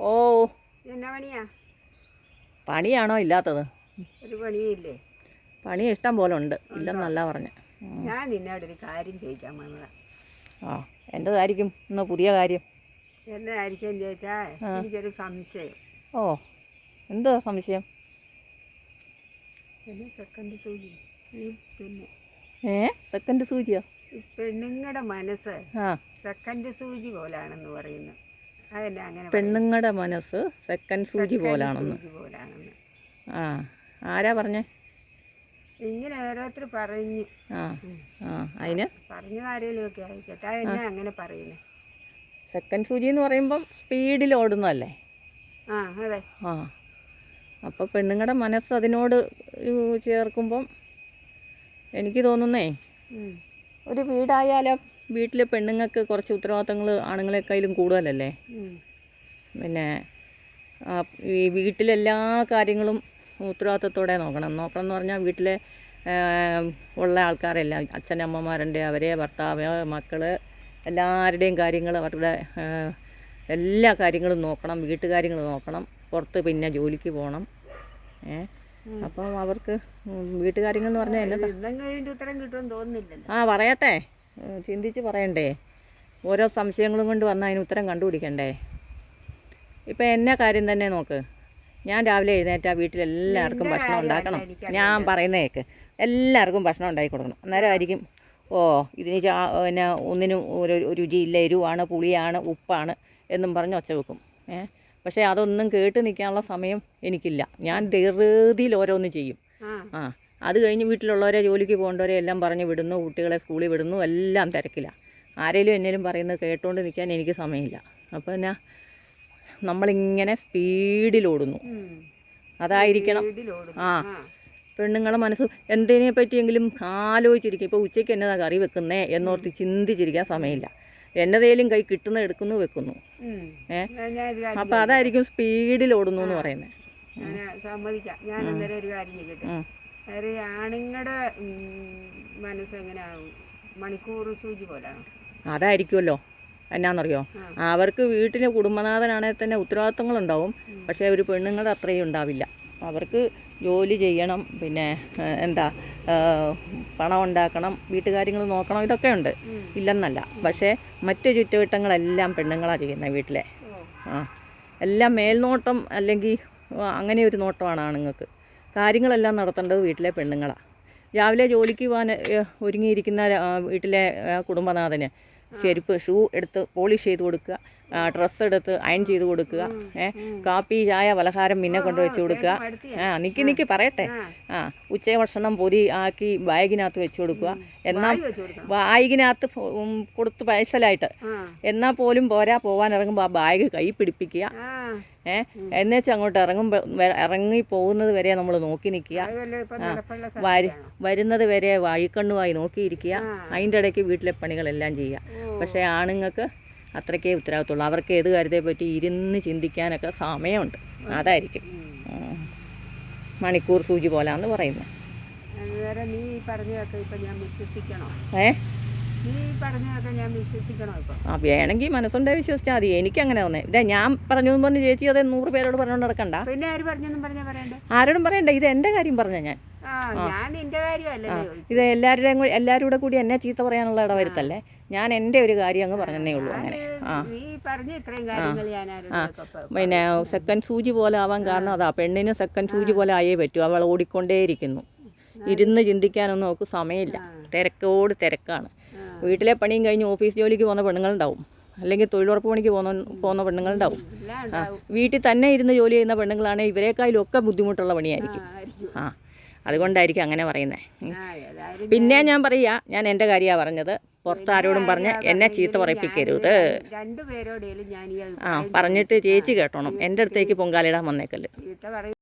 ഓ. എന്നാ പണിയാ? പണിയാണോ ഇല്ലാത്തത്? ഒരു പണിയില്ലേ? പണി ഇഷ്ടം പോലെ ഉണ്ട്. ഇല്ലെന്നല്ല പറഞ്ഞ. ഞാൻ നിന്നോട് ഒരു കാര്യം ചോദിക്കാൻ വന്നതാ. ആ എന്റെതായിരിക്കും ഇന്ന് പുതിയ കാര്യം. എന്തായിരിക്കും ചോദിച്ചാ എനിക്കൊരു സംശയം. ഓ എന്താ സംശയം? സെക്കൻഡ് സൂചി. പിന്നെ. ഏ സെക്കൻഡ് സൂചിയോ? പെണ്ണുങ്ങളുടെ മനസ്സ് സെക്കൻഡ് സൂചി പോലാണെന്ന് പറയുന്നു. അതല്ല അങ്ങനെ പെണ്ണുങ്ങളുടെ മനസ്സ് സെക്കൻഡ് സൂചി പോലാണെന്ന്. പോലാണെന്ന്. ആ. ആരാ പറഞ്ഞേ? ഇങ്ങനെ ഓരോരുത്തർ പറഞ്ഞു. അതിന് പറഞ്ഞത് ഒക്കെ ആയിക്കോട്ടെ. അതെന്നെ അങ്ങനെ പറയുന്നത് സെക്കൻഡ് സൂചി എന്ന് പറയുമ്പം സ്പീഡിൽ ഓടുന്നതല്ലേ? ആ അതെ. ആ. അപ്പോൾ പെണ്ണുങ്ങളുടെ മനസ്സ് അതിനോട് ചേർക്കുമ്പം എനിക്ക് തോന്നുന്നേ. ഒരു വീടായാലും വീട്ടിൽ പെണ്ണുങ്ങൾക്ക് കുറച്ച് ഉത്തരവാദിത്തങ്ങൾ ആണുങ്ങളെക്കാളും കൂടുതലല്ലേ? ഉം. പിന്നെ ഈ വീട്ടിലെല്ലാ കാര്യങ്ങളും ഉത്തരവാദിത്തത്തോടെ നോക്കണം. നോക്കണം എന്ന് പറഞ്ഞാൽ വീട്ടിലെ ഉള്ള ഉള്ള ആൾക്കാരെല്ലാം അച്ഛനമ്മമാരുണ്ട് അവരെ ഭർത്താവ് മക്കൾ എല്ലാവരുടെയും കാര്യങ്ങൾ അവരുടെ എല്ലാ കാര്യങ്ങളും നോക്കണം. വീട്ടുകാര്യങ്ങൾ നോക്കണം. പുറത്ത് പിന്നെ ജോലിക്ക് പോകണം. ഏ? അപ്പം അവർക്ക് വീട്ടുകാര്യങ്ങൾ എന്ന് പറഞ്ഞാൽ എന്നെ ഇന്നെങ്കിലും ഇതിന്റെ ഉത്തരം കിട്ടുമെന്ന് തോന്നുന്നില്ല ആ പറയട്ടെ. ചിന്തിച്ച് പറയണ്ടേ. ഓരോ സംശയങ്ങളും കൊണ്ട് വന്നാൽ അതിന് ഉത്തരം കണ്ടുപിടിക്കണ്ടേ? ഇപ്പം എന്നെ കാര്യം തന്നെ നോക്ക്. ഞാൻ രാവിലെ എഴുന്നേറ്റ എല്ലാവർക്കും ഭക്ഷണം ഉണ്ടാക്കണം. ഞാൻ പറയുന്ന കേക്ക്. എല്ലാവർക്കും ഭക്ഷണം ഉണ്ടാക്കി കൊടുക്കണം. അന്നേരമായിരിക്കും ഓ ഇതിന് ചാ പിന്നെ ഒന്നിനും ഒരു രുചിയില്ല എരിവാണ് പുളിയാണ് ഉപ്പാണ് എന്നും പറഞ്ഞ് ഒച്ച വെക്കും. ഏ? പക്ഷേ അതൊന്നും കേട്ട് നിൽക്കാനുള്ള സമയം എനിക്കില്ല. ഞാൻ ധൃതിയിൽ ഓരോന്ന് ചെയ്യും. ആ. അത് കഴിഞ്ഞ് വീട്ടിലുള്ളവരെ ജോലിക്ക് പോകേണ്ടവരെ എല്ലാം പറഞ്ഞ് വിടുന്നു കുട്ടികളെ സ്കൂളിൽ വിടുന്നു എല്ലാം തിരക്കില്ല ആരേലും എന്നേലും പറയുന്നത് കേട്ടുകൊണ്ട് നിൽക്കാൻ എനിക്ക് സമയമില്ല. അപ്പോൾ എന്നാ നമ്മളിങ്ങനെ സ്പീഡിലോടുന്നു അതായിരിക്കണം. ആ. ആ. പെണ്ണുങ്ങളെ മനസ്സ് എന്തിനെ പറ്റിയെങ്കിലും ആലോചിച്ചിരിക്കും. ഇപ്പോൾ ഉച്ചയ്ക്ക് എന്നതാ കറി വെക്കുന്നേ എന്നോർത്ത് ചിന്തിച്ചിരിക്കാൻ സമയമില്ല. എന്നതേലും കൈ കിട്ടുന്ന എടുക്കുന്നു വെക്കുന്നു. ഏഹ് ഏ? അപ്പോൾ അതായിരിക്കും സ്പീഡിൽ ഓടുന്നു എന്ന് പറയുന്നത് സമ്മതിക്കാം. ഞാൻ അന്നേരം ഒരു കാര്യം ചെയ്യട്ടെ? ഉം. അതായത് ആണുങ്ങളുടെ മനസ്സ് മണിക്കൂർ സൂചി പോലാണ് അതായിരിക്കുമല്ലോ. എന്നാന്നറിയോ? അവർക്ക് വീട്ടിലെ കുടുംബനാഥനാണെങ്കിൽ തന്നെ ഉത്തരവാദിത്തങ്ങളുണ്ടാവും. പക്ഷേ ഒരു പെണ്ണുങ്ങളുടെ അത്രയും ഉണ്ടാവില്ല. അവർക്ക് ജോലി ചെയ്യണം പിന്നെ എന്താ പണം ഉണ്ടാക്കണം വീട്ടുകാര്യങ്ങൾ നോക്കണം ഇതൊക്കെ ഉണ്ട്. ഇല്ലെന്നല്ല. പക്ഷേ മറ്റ് ചുറ്റുവട്ടങ്ങളെല്ലാം പെണ്ണുങ്ങളാണ് ചെയ്യുന്നത് വീട്ടിലെ. ആ. എല്ലാം മേൽനോട്ടം അല്ലെങ്കിൽ അങ്ങനെ ഒരു നോട്ടമാണ് ആണുങ്ങൾക്ക്. കാര്യങ്ങളെല്ലാം നടത്തേണ്ടത് വീട്ടിലെ പെണ്ണുങ്ങളാണ് രാവിലെ ജോലിക്ക് പോകാൻ ഒരുങ്ങിയിരിക്കുന്ന വീട്ടിലെ കുടുംബനാഥന് ചെരുപ്പ് ഷൂ എടുത്ത് പോളിഷ് ചെയ്ത് കൊടുക്കുക. ഡ്രസ്സ് എടുത്ത് അയൺ ചെയ്ത് കൊടുക്കുക. ഏ കാപ്പി ചായ പലഹാരം പിന്നെ കൊണ്ട് വെച്ച് കൊടുക്കുക. ആ നിക്ക് നിക്ക് പറയട്ടെ. ആ. ഉച്ചഭക്ഷണം പൊതി ആക്കി ബാഗിനകത്ത് വെച്ച് കൊടുക്കുക. എന്നാൽ ബാഗിനകത്ത് കൊടുത്ത് പൈസലായിട്ട്. എന്നാൽ പോലും പോരാ പോകാൻ ഇറങ്ങുമ്പോൾ ആ ബാഗ് കൈ പിടിപ്പിക്കുക. ഏ എന്നുവെച്ചാൽ അങ്ങോട്ട് ഇറങ്ങുമ്പോൾ ഇറങ്ങി പോകുന്നത് വരെ നമ്മൾ നോക്കി നിൽക്കുക വരുന്നത് വരെ വഴിക്കണ്ണുമായി നോക്കിയിരിക്കുക. അതിന്റെ ഇടയ്ക്ക് വീട്ടിലെ പണികളെല്ലാം ചെയ്യുക. പക്ഷേ ആണുങ്ങൾക്ക് അത്രയ്ക്കേ ഉത്തരവാദിത്തമുള്ളൂ അവർക്ക് ഏത് കാര്യത്തെ പറ്റി ഇരുന്ന് ചിന്തിക്കാനൊക്കെ സമയമുണ്ട്. അതായിരിക്കും. മണിക്കൂർ സൂചി പോലാന്ന് പറയുന്നത് നീ ഈ പറഞ്ഞതൊക്കെ ഇപ്പം ഞാൻ വിശ്വസിക്കണോ? ഏ? ആ വേണമെങ്കിൽ മനസ്സുണ്ടായി വിശ്വസിച്ചാൽ മതി. എനിക്കങ്ങനെ വന്നേ ഇതേ ഞാൻ പറഞ്ഞു എന്ന് പറഞ്ഞ് ചേച്ചി അതെ നൂറ് പേരോട് പറഞ്ഞുകൊണ്ട് നടക്കണ്ട. പിന്നെ ആരോടും പറയണ്ട. ഇത് എന്റെ കാര്യം പറഞ്ഞ ഞാൻ. ഇത് എല്ലാവരുടെയും കൂടി എല്ലാവരും കൂടെ കൂടി എന്നെ ചീത്ത പറയാനുള്ള ഇട വരുത്തല്ലേ ഞാൻ എന്റെ ഒരു കാര്യം അങ്ങ് പറഞ്ഞതേ ഉള്ളൂ അങ്ങനെ. ആ. പിന്നെ സെക്കൻഡ് സൂചി പോലെ ആവാൻ കാരണം അതാ. പെണ്ണിന് സെക്കൻഡ് സൂചി പോലെ ആയേ പറ്റൂ. അവൾ ഓടിക്കൊണ്ടേയിരിക്കുന്നു. ഇരുന്ന് ചിന്തിക്കാനൊന്നും അവൾക്ക് സമയമില്ല. തിരക്കോട് തിരക്കാണ്. വീട്ടിലെ പണിയും കഴിഞ്ഞ് ഓഫീസ് ജോലിക്ക് പോകുന്ന പെണ്ണുങ്ങളുണ്ടാവും. അല്ലെങ്കിൽ തൊഴിലുറപ്പ് പണിക്ക് പോകുന്ന പോകുന്ന പെണ്ണുങ്ങളുണ്ടാവും. വീട്ടിൽ തന്നെ ഇരുന്ന് ജോലി ചെയ്യുന്ന പെണ്ണുങ്ങളാണെങ്കിൽ ഇവരെക്കാളും ഒക്കെ ബുദ്ധിമുട്ടുള്ള പണിയായിരിക്കും. ആ. അതുകൊണ്ടായിരിക്കും അങ്ങനെ പറയുന്നത് പിന്നെ ഞാൻ പറയാ ഞാൻ എന്റെ കാര്യമാണ് പറഞ്ഞത്. പുറത്താരോടും പറഞ്ഞ് എന്നെ ചീത്ത പറയിപ്പിക്കരുത്. ആ പറഞ്ഞിട്ട് ചേച്ചി കേട്ടോണം. എന്റെ അടുത്തേക്ക് പൊങ്കാലിടാൻ വന്നേക്കല്ല്.